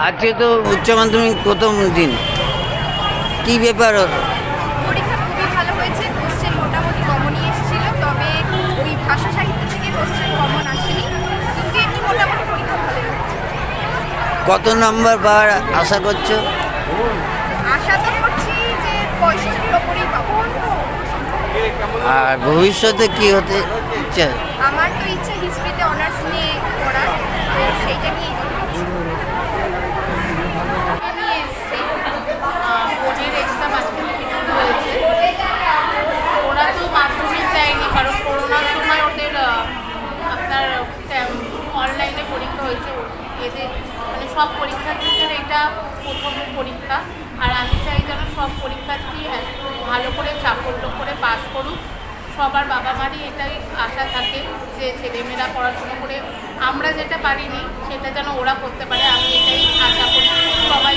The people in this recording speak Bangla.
আজকে তো উচ্চ মাধ্যমিক প্রথম দিন। কি ব্যাপার পরীক্ষা খুবই ভালো হয়েছে কোশ্চেন মোটামুটি কমনই এসেছিল তবে ওই ভাষা সাহিত্য থেকে কোশ্চেন কমন আসেনি। কিন্তু এমনি মোটামুটি পরীক্ষা ভালোই হয়েছে। কত নম্বর পাওয়ার আশা করছ? আশা তো করছি যে পঁয়ষট্টির ওপরেই পাবো। আর ভবিষ্যতে কি হতে ইচ্ছা? আমার তো ইচ্ছা হিস্ট্রিতে অনার্স নিয়ে পড়ার সেইটা নিয়ে এসছি বোর্ডের এক্সাম আজকে থেকে শুরু হয়েছে ওরা তো মাধ্যমিক দেয়নি কারণ করোনার সময় ওদের আহ, আপনার অনলাইনে পরীক্ষা হয়েছে এদের মানে সব পরীক্ষার্থীদের এটা প্রথম পরীক্ষা। আর আমি চাই যেন সব পরীক্ষার্থী ভালো করে চাকল্য করে পাস করুক। সবার বাবা মারই এটাই আশা থাকে যে ছেলেমেয়েরা পড়াশোনা করে আমরা যেটা পারিনি সেটা যেন ওরা করতে পারে, আমি এটাই আশা করি। সবাই